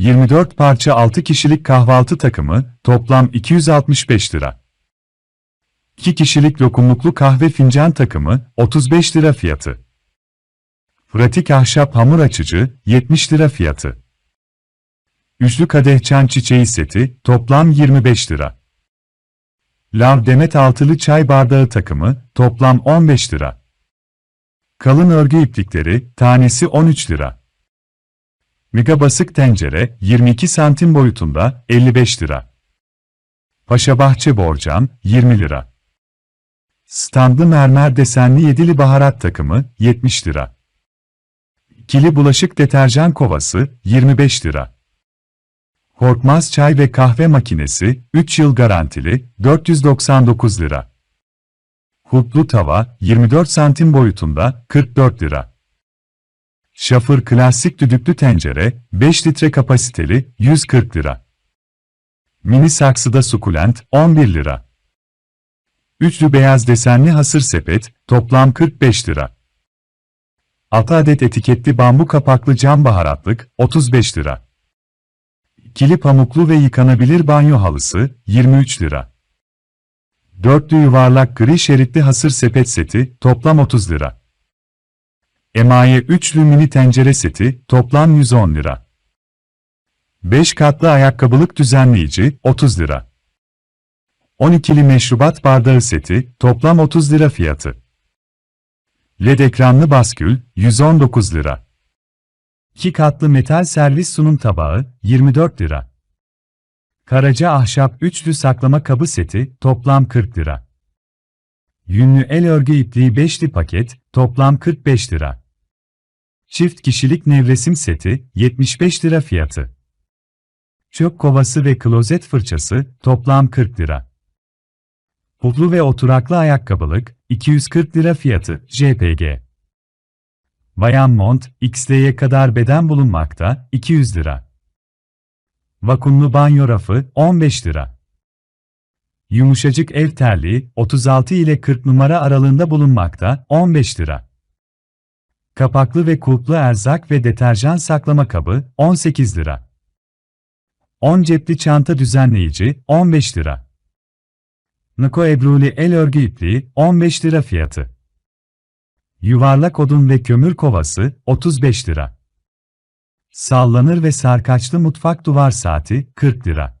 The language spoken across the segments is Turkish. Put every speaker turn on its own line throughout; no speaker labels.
24 parça 6 kişilik kahvaltı takımı, toplam 265 lira. 2 kişilik lokumluklu kahve fincan takımı, 35 lira fiyatı. Pratik ahşap hamur açıcı, 70 lira fiyatı. Üçlü kadeh çan çiçeği seti, toplam 25 lira. Lav demet altılı çay bardağı takımı, toplam 15 lira. Kalın örgü iplikleri, tanesi 13 lira. Mega basık tencere, 22 santim boyutunda, 55 lira. Paşabahçe borcam, 20 lira. Standlı mermer desenli yedili baharat takımı, 70 lira. İkili bulaşık deterjan kovası, 25 lira. Korkmaz çay ve kahve makinesi, 3 yıl garantili, 499 lira. Hutlu tava, 24 santim boyutunda, 44 lira. Şafır klasik düdüklü tencere, 5 litre kapasiteli, 140 lira. Mini saksıda sukulent, 11 lira. Üçlü beyaz desenli hasır sepet, toplam 45 lira. 6 adet etiketli bambu kapaklı cam baharatlık, 35 lira. İkili pamuklu ve yıkanabilir banyo halısı, 23 lira. Dörtlü yuvarlak gri şeritli hasır sepet seti, toplam 30 lira. Emaye üçlü mini tencere seti, toplam 110 lira. 5 katlı ayakkabılık düzenleyici, 30 lira. 12'li meşrubat bardağı seti, toplam 30 lira fiyatı. LED ekranlı baskül, 119 lira. 2 katlı metal servis sunum tabağı, 24 lira. Karaca ahşap üçlü saklama kabı seti, toplam 40 lira. Yünlü el örgü ipliği beşli paket, toplam 45 lira. Çift kişilik nevresim seti, 75 lira fiyatı. Çöp kovası ve klozet fırçası, toplam 40 lira. Puflu ve oturaklı ayakkabılık, 240 lira fiyatı, JPG. Bayan mont, XL'ye kadar beden bulunmakta, 200 lira. Vakumlu banyo rafı, 15 lira. Yumuşacık ev terliği, 36 ile 40 numara aralığında bulunmakta, 15 lira. Kapaklı ve kulplu erzak ve deterjan saklama kabı, 18 lira. 10 cepli çanta düzenleyici, 15 lira. Niko Ebruli el örgü ipliği, 15 lira fiyatı. Yuvarlak odun ve kömür kovası, 35 lira. Sallanır ve sarkaçlı mutfak duvar saati, 40 lira.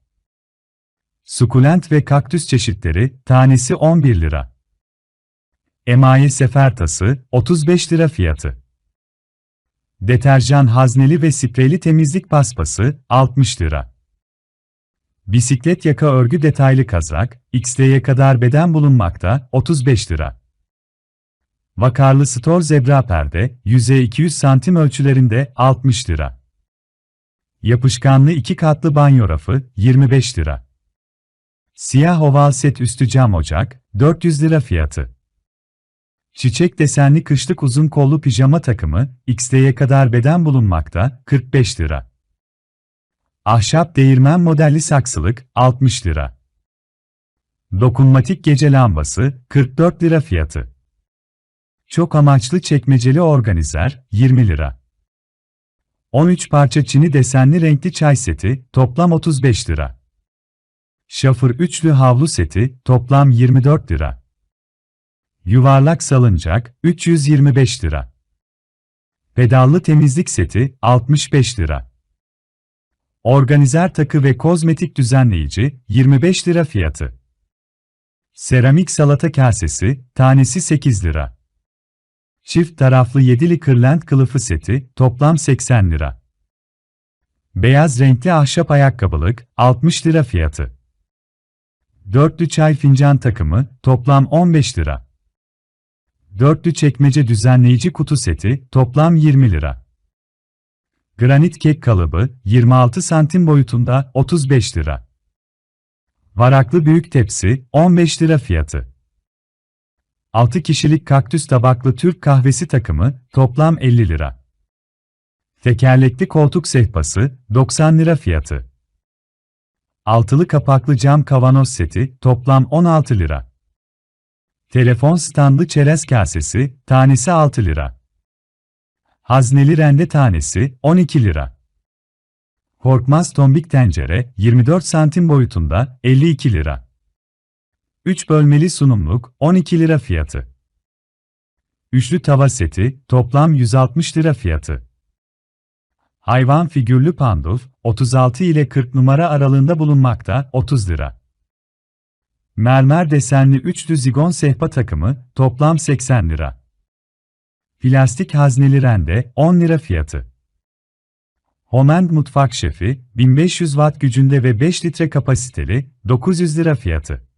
Sukulent ve kaktüs çeşitleri, tanesi 11 lira. Emaye sefer tası, 35 lira fiyatı. Deterjan hazneli ve spreyli temizlik paspası, 60 lira. Bisiklet yaka örgü detaylı kazak, XL'ye kadar beden bulunmakta, 35 lira. Vakarlı stor zebra perde, yüzey 200 santim ölçülerinde, 60 lira. Yapışkanlı iki katlı banyo rafı, 25 lira. Siyah oval set üstü cam ocak, 400 lira fiyatı. Çiçek desenli kışlık uzun kollu pijama takımı, XL'ye kadar beden bulunmakta, 45 lira. Ahşap değirmen modelli saksılık, 60 lira. Dokunmatik gece lambası, 44 lira fiyatı. Çok amaçlı çekmeceli organizer, 20 lira. 13 parça çini desenli renkli çay seti, toplam 35 lira. Şafır üçlü havlu seti, toplam 24 lira. Yuvarlak salıncak, 325 lira. Pedallı temizlik seti, 65 lira. Organizer takı ve kozmetik düzenleyici, 25 lira fiyatı. Seramik salata kasesi, tanesi 8 lira. Çift taraflı yedili kırlent kılıfı seti, toplam 80 lira. Beyaz renkli ahşap ayakkabılık, 60 lira fiyatı. Dörtlü çay fincan takımı, toplam 15 lira. Dörtlü çekmece düzenleyici kutu seti, toplam 20 lira. Granit kek kalıbı, 26 santim boyutunda, 35 lira. Varaklı büyük tepsi, 15 lira fiyatı. 6 kişilik kaktüs tabaklı Türk kahvesi takımı, toplam 50 lira. Tekerlekli koltuk sehpası, 90 lira fiyatı. Altılı kapaklı cam kavanoz seti, toplam 16 lira. Telefon standı çerez kasesi, tanesi 6 lira. Hazneli rende tanesi, 12 lira. Korkmaz tombik tencere 24 santim boyutunda 52 lira. 3 bölmeli sunumluk 12 lira fiyatı. Üçlü tava seti toplam 160 lira fiyatı. Hayvan figürlü panduf 36 ile 40 numara aralığında bulunmakta 30 lira. Mermer desenli üçlü zigon sehpa takımı toplam 80 lira. Plastik hazneli rende 10 lira fiyatı. Homend mutfak şefi 1500 watt gücünde ve 5 litre kapasiteli 900 lira fiyatı.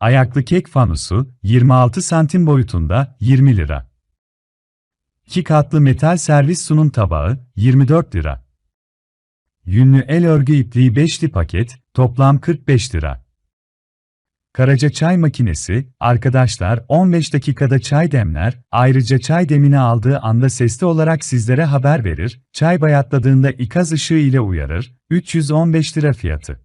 Ayaklı kek fanusu 26 santim boyutunda 20 lira. 2 katlı metal servis sunum tabağı 24 lira. Yünlü el örgü ipliği 5'li paket toplam 45 lira. Karaca çay makinesi, arkadaşlar 15 dakikada çay demler, ayrıca çay demini aldığı anda sesli olarak sizlere haber verir, çay bayatladığında ikaz ışığı ile uyarır, 315 lira fiyatı.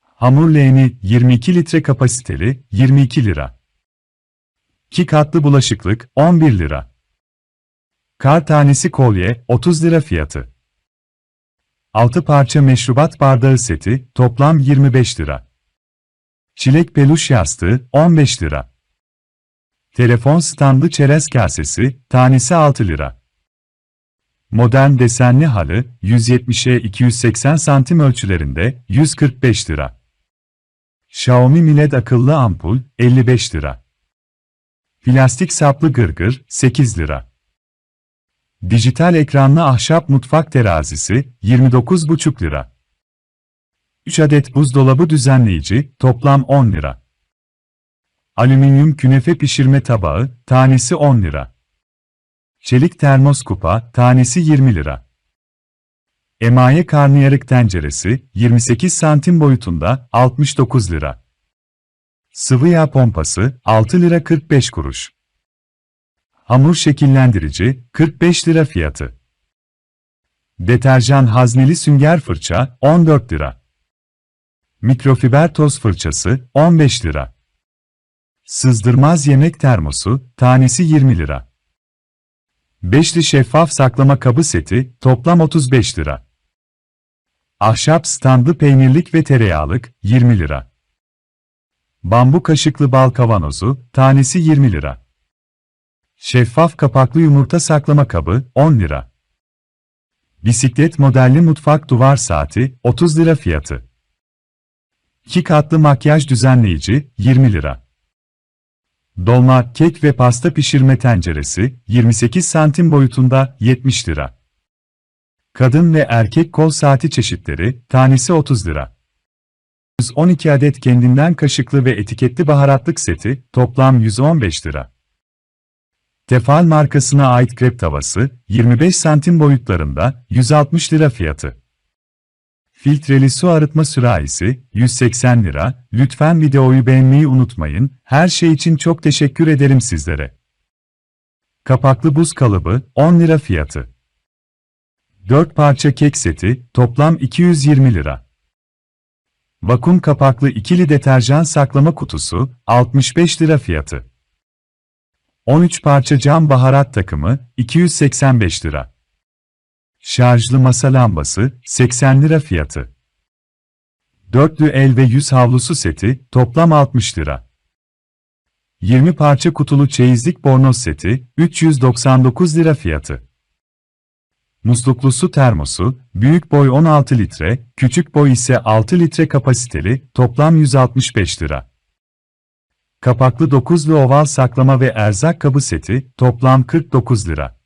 Hamur leğeni 22 litre kapasiteli 22 lira. 2 katlı bulaşıklık 11 lira. Kar tanesi kolye 30 lira fiyatı. 6 parça meşrubat bardağı seti toplam 25 lira. Çilek peluş yastığı 15 lira. Telefon standı çerez kasesi tanesi 6 lira. Modern desenli halı 170'e 280 santim ölçülerinde 145 lira. Xiaomi Mi LED akıllı ampul 55 lira. Plastik saplı gırgır 8 lira. Dijital ekranlı ahşap mutfak terazisi 29,5 lira. 3 adet buzdolabı düzenleyici toplam 10 lira. Alüminyum künefe pişirme tabağı tanesi 10 lira. Çelik termos kupa tanesi 20 lira. Emaye karnıyarık tenceresi 28 santim boyutunda 69 lira. Sıvı yağ pompası 6 lira 45 kuruş. Hamur şekillendirici 45 lira fiyatı. Deterjan hazneli sünger fırça 14 lira. Mikrofiber toz fırçası 15 lira. Sızdırmaz yemek termosu tanesi 20 lira. Beşli şeffaf saklama kabı seti toplam 35 lira. Ahşap standı peynirlik ve tereyağlık 20 lira. Bambu kaşıklı bal kavanozu tanesi 20 lira. Şeffaf kapaklı yumurta saklama kabı 10 lira. Bisiklet modelli mutfak duvar saati 30 lira fiyatı. 2 katlı makyaj düzenleyici 20 lira. Dolma, kek ve pasta pişirme tenceresi 28 santim boyutunda 70 lira. Kadın ve erkek kol saati çeşitleri tanesi 30 lira. 112 adet kendinden kaşıklı ve etiketli baharatlık seti toplam 115 lira. Tefal markasına ait krep tavası 25 santim boyutlarında 160 lira fiyatı. Filtreli su arıtma sürahisi 180 lira. Lütfen videoyu beğenmeyi unutmayın. Her şey için çok teşekkür ederim sizlere. Kapaklı buz kalıbı 10 lira fiyatı. 4 parça kek seti toplam 220 lira. Vakum kapaklı ikili deterjan saklama kutusu 65 lira fiyatı. 13 parça cam baharat takımı 285 lira. Şarjlı masa lambası 80 lira fiyatı. Dörtlü el ve yüz havlusu seti toplam 60 lira. 20 parça kutulu çeyizlik bornoz seti 399 lira fiyatı. Musluklu su termosu, büyük boy 16 litre, küçük boy ise 6 litre kapasiteli, toplam 165 lira. Kapaklı 9'lu oval saklama ve erzak kabı seti, toplam 49 lira.